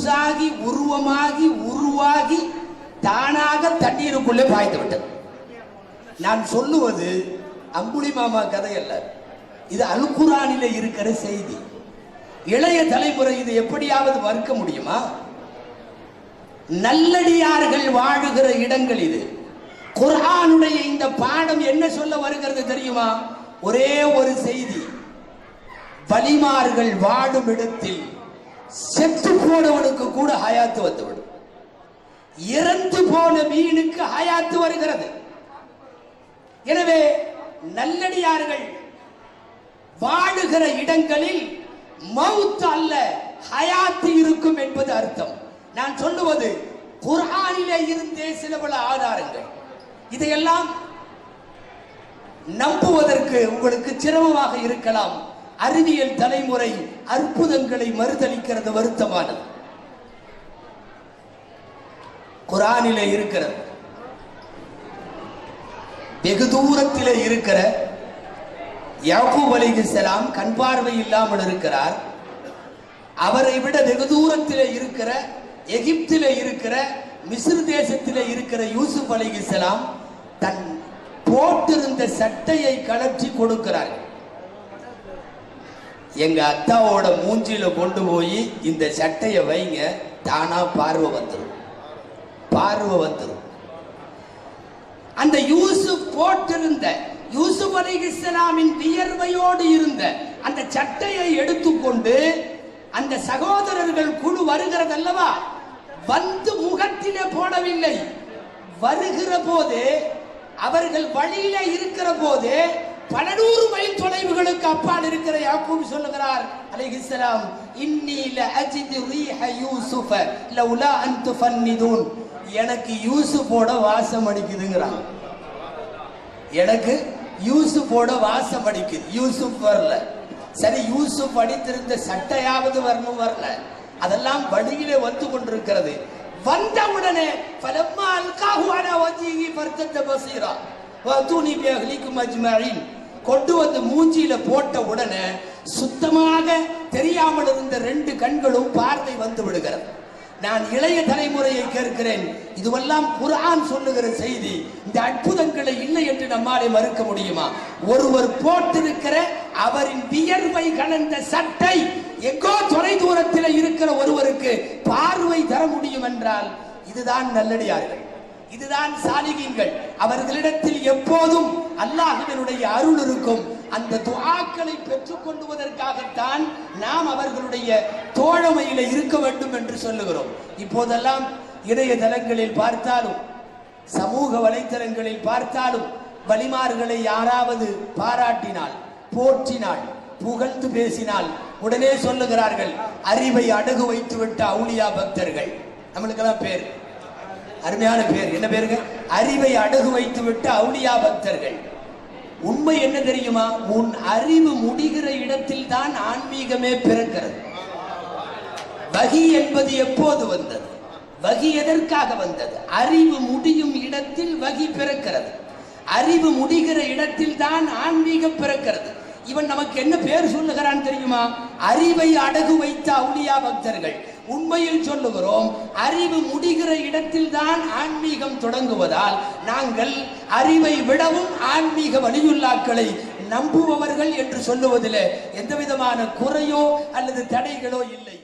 உருசாகி உருவமாகி உருவாகி தானாக தண்ணீருக்குள்ளே பாய்ந்து விட்டது. நான் சொல்லுவது அம்புலி மாமா கதை அல்ல. இது அல்குரானில இருக்கிற செய்தி. இளைய தலைமுறை இது எப்படியாவது மறுக்க முடியுமா? நல்லடியார்கள் வாழுகிற இடங்கள் இது. குரானுடைய இந்த பாடம் என்ன சொல்ல வருகிறது தெரியுமா? ஒரே ஒரு செய்தி. வலிமார்கள் வாழும் இடத்தில் செத்து போனவனுக்கு கூட ஹயாத்து வந்துவிடும். இறந்து போன மீனுக்கு ஹயாத்து வருகிறது. எனவே நல்லடியார்கள் வாழுகிற இடங்களில் மவுத் அல்ல ஹயாத்து இருக்கும் என்பது அர்த்தம். நான் சொல்லுவது குரானிலே இருந்தே சில பல ஆதாரங்கள். இதையெல்லாம் நம்புவதற்கு உங்களுக்கு சிரமமாக இருக்கலாம். அறிவியல் தலைமுறை அற்புதங்களை மறுதளிக்கிறது வருத்தமானது. குரானிலே இருக்கிறது. வெகு தூரத்திலே இருக்கிற யாக்கூப் அலைஹிஸ்ஸலாம் கண் பார்வை இல்லாமல் இருக்கிறார். அவரை விட வெகு தூரத்திலே இருக்கிற எகிப்திலே இருக்கிற மிஸ்ர் தேசத்திலே இருக்கிற யூசுப் செலாம் தன் போட்டிருந்த சட்டையை கலற்றி கொடுக்கிறார் எங்க அத்தாவோட மூஞ்சியில் கொண்டு போய் இந்த சட்டையை வைங்க தானா பார்வை வந்துடும் பார்வை வந்துடும் அந்த யூசுப் போட்டிருந்த யூசுப் அலைஹிஸ்ஸலாமின் வியர்வையோடு இருந்த அந்த சட்டையை எடுத்துக்கொண்டு அந்த சகோதரர்கள் குழு வருகிறது அல்லவா வந்து முகத்திலே போடவில்லை. வருகிற போது அவர்கள் வழியில இருக்கிற போது பல நூறு மைல் தொலைவுகளுக்கு அப்பால் இருக்கிற யாக்கூப் சொல்லுகிறார் அலைஹிஸ்ஸலாம் இன்னி லஅஜிது ரீஹ யூசுஃப லவுலா அன் துஃபன்னிதூன் எனக்கு யூசுஃபோட வாசம் அடிக்குதுங்கிறான். எனக்கு யூசுஃபோட வாசம் அடிக்குது யூசுப் வரல. சரி யூசுப் அடித்திருந்த சட்டையாவது வரணும் வரல. அதெல்லாம் வழியிலே வந்து கொண்டிருக்கிறது. வந்தவுடனே ஃபலம்மா அல்காஹு அலா வஜ்ஹிஹி ஃபர்தத்த பசீரா வதுனி பிஅஹ்லிக்கும் அஜ்மஈன் கொண்டு வந்து மூஞ்சியில போட்ட உடனே சுத்தமாக தெரியாமல் இருந்த ரெண்டு கண்களும் பார்வை வந்து விடுகிறது. நான் இளைய தலைமுறையை கேட்கிறேன். இதுவெல்லாம் குரான் சொல்லுகிற செய்தி. இந்த அற்புதங்களை இல்லை என்று நம்மாலே மறுக்க முடியுமா? ஒருவர் போட்டிருக்கிற அவரின் வியர்வை கலந்த சட்டை எங்கோ தொலை தூரத்தில் இருக்கிற ஒருவருக்கு பார்வை தர முடியும் என்றால் இதுதான் நல்லடியார்கள். இதுதான் சாலிகீன்கள். அவர்களிடத்தில் எப்போதும் அல்லாஹ்வினுடைய அருள் இருக்கும். அந்த துவாக்களை பெற்றுக் கொள்வதற்காகத்தான் நாம் அவர்களுடைய தோழமையில இருக்க வேண்டும் என்று சொல்லுகிறோம். இப்போதெல்லாம் இணையதளங்களில் பார்த்தாலும் சமூக வலைத்தளங்களில் பார்த்தாலும் வலிமார்களை யாராவது பாராட்டினால் போற்றினால் புகழ்ந்து பேசினால் உடனே சொல்லுகிறார்கள் அறிவை அடகு வைத்து விட்ட அவுலியா பக்தர்கள். நம்மளுக்கெல்லாம் பேர். அருமையான பேர். என்ன பேருங்க? அறிவை அடகு வைத்து விட்ட அவுலியா பக்தர்கள். உண்மை என்ன தெரியுமா? உன் அறிவு முடிகிற இடத்தில் தான் ஆன்மீகமே பிறக்கிறது. வகி என்பது எப்போது வந்தது? வகி எதற்காக வந்தது? அறிவு முடியும் இடத்தில் வகி பிறக்கிறது. அறிவு முடிகிற இடத்தில் தான் ஆன்மீகம் பிறக்கிறது. இவன் நமக்கு என்ன பேர் சொல்லுகிறான் தெரியுமா? அறிவை அடகு வைத்த அவுலியா பக்தர்கள். உண்மையில் சொல்லுகிறோம் அறிவு முடிகிற இடத்தில் தான் ஆன்மீகம் தொடங்குவதால் நாங்கள் அறிவை விடவும் ஆன்மீக வலியுள்ளாக்களை நம்புபவர்கள் என்று சொல்லுவதில் எந்த விதமான குறையோ அல்லது தடைகளோ இல்லை.